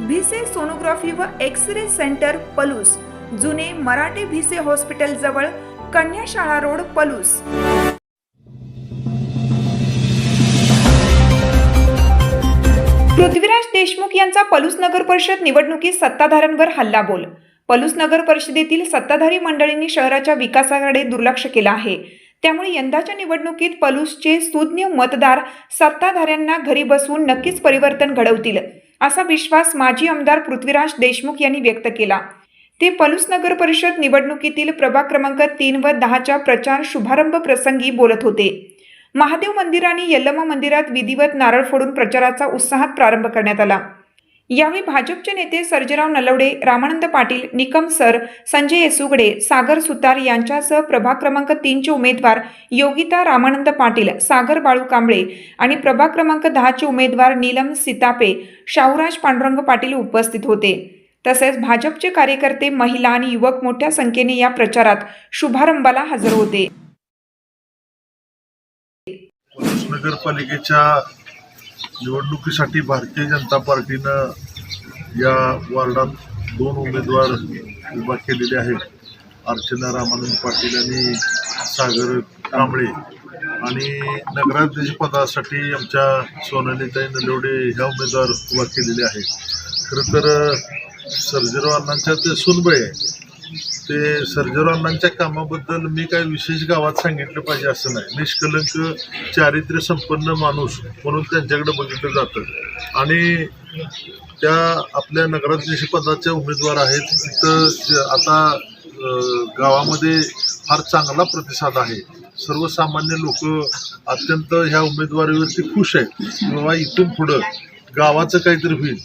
Bhise sonography व X ray centre Palus. जुने Marathe Bhise hospital जवळ कन्याशाळा रोड पलूस. पृथ्वीराज देशमुख यांचा पलूस नगर परिषद निवडणुकीत सत्ताधाऱ्यांवर हल्लाबोल. पलूस नगर परिषदेतील सत्ताधारी मंडळींनी शहराच्या विकासाकडे दुर्लक्ष केलं आहे. त्यामुळे यंदाच्या निवडणुकीत पलूसचे सुज्ञ मतदार सत्ताधाऱ्यांना घरी बसवून नक्कीच परिवर्तन घडवतील. असा विश्वास माजी आमदार पृथ्वीराज देशमुख यांनी व्यक्त केला. ते पलूस नगर परिषद निवडणुकीतील प्रभाग क्रमांक तीन व दहाच्या प्रचार शुभारंभ प्रसंगी बोलत होते. महादेव मंदिर आणि यल्लमा मंदिरात विधिवत नारळ फोडून प्रचाराचा उत्साहात प्रारंभ करण्यात आला. यावेळी भाजपचे नेते सर्जेराव नलवडे रामानंद पाटील निकम सर संजय येसुगडे सागर सुतार यांच्यासह प्रभाग क्रमांक तीनचे उमेदवार योगिता रामानंद पाटील सागर बाळू कांबळे आणि प्रभाग क्रमांक दहाचे उमेदवार नीलम सीतापे शाहूराज पांडुरंग पाटील उपस्थित होते. तसेच भाजपचे कार्यकर्ते महिला आणि युवक मोठ्या संख्येने या प्रचारात शुभारंभाला हजर होते. नगरपालिकेच्या निवडणुकीसाठी भारतीय जनता पार्टीनं या वार्डात दोन उमेदवार उभा केलेले आहेत. अर्चना रामानंद पाटील आणि सागर कांबळे. आणि नगराध्यक्षपदासाठी आमच्या सोनालीताई नलवडे ह्या उमेदवार उभा केलेले आहेत. खरं तर सर्जेराव अण्णांच्या ते सुनबळे आहे. ते सर्जेराव अण्णांच्या कामाबद्दल मी काही विशेष गावात सांगितलं पाहिजे असं नाही. निष्कलंक चारित्र्य संपन्न माणूस म्हणून त्यांच्याकडे बघितलं जातं. आणि त्या आपल्या नगराध्यक्ष पदाच्या उमेदवार आहेत. तिथं आता गावामध्ये फार चांगला प्रतिसाद आहे. सर्वसामान्य लोक अत्यंत ह्या उमेदवारीवरती खुश आहेत. किंवा बाबा इथून पुढं गावाचं काहीतरी होईल.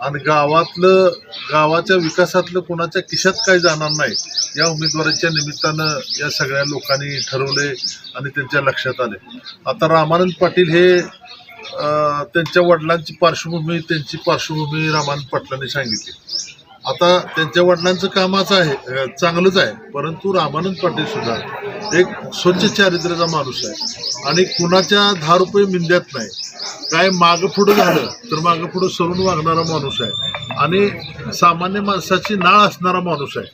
आणि गावातलं गावाच्या विकासातलं कोणाच्या खिशात काही जाणार नाही या उमेदवाराच्या निमित्तानं या सगळ्या लोकांनी ठरवले आणि त्यांच्या लक्षात आले. आता रामानंद पाटील हे त्यांच्या वडिलांची पार्श्वभूमी त्यांची पार्श्वभूमी रामानंद पाटलांनी सांगितली. आता त्यांच्या वडिलांचं कामाचं आहे चांगलंच आहे परंतु रामानंद पाटील सुद्धा एक स्वच्छ चारित्र्याचा माणूस आहे. आणि कुणाच्या दहा रुपये मिंद्यात नाही. काय मागं पुढं झालं तर मागं पुढं सरून वागणारा माणूस आहे. आणि सामान्य माणसाची नाळ असणारा माणूस आहे.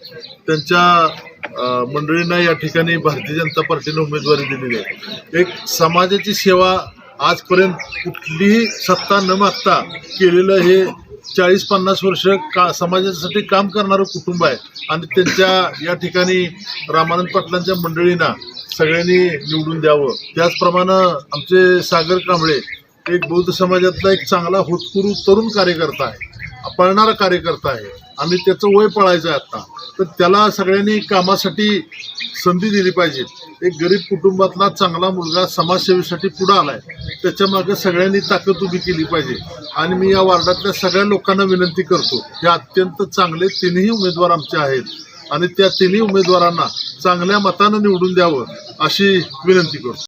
त्यांच्या मंडळींना या ठिकाणी भारतीय जनता पार्टीने उमेदवारी दिलेली आहे. एक समाजाची सेवा आजपर्यंत कुठलीही सत्ता न मागता केलेलं हे चाळीस पन्नास वर्ष का समाजासाठी काम करणारं कुटुंब आहे. आणि त्यांच्या या ठिकाणी रामानंद पाटलांच्या मंडळींना सगळ्यांनी निवडून द्यावं. त्याचप्रमाणे आमचे सागर कांबळे एक बौद्ध समाजातला एक चांगला होतकुरू तरुण कार्यकर्ता आहे पळणारा कार्यकर्ता आहे. आणि त्याचं वय पळायचं आहे आत्ता तर त्याला सगळ्यांनी कामासाठी संधी दिली पाहिजे. एक गरीब कुटुंबातला चांगला मुलगा समाजसेवेसाठी पुढं आलाय. आहे त्याच्यामागं सगळ्यांनी ताकद उभी केली पाहिजे. आणि मी या वार्डातल्या सगळ्या लोकांना विनंती करतो हे अत्यंत चांगले तिन्ही उमेदवार आमचे आहेत. आणि त्या तिन्ही उमेदवारांना चांगल्या मतानं निवडून द्यावं अशी विनंती करतो.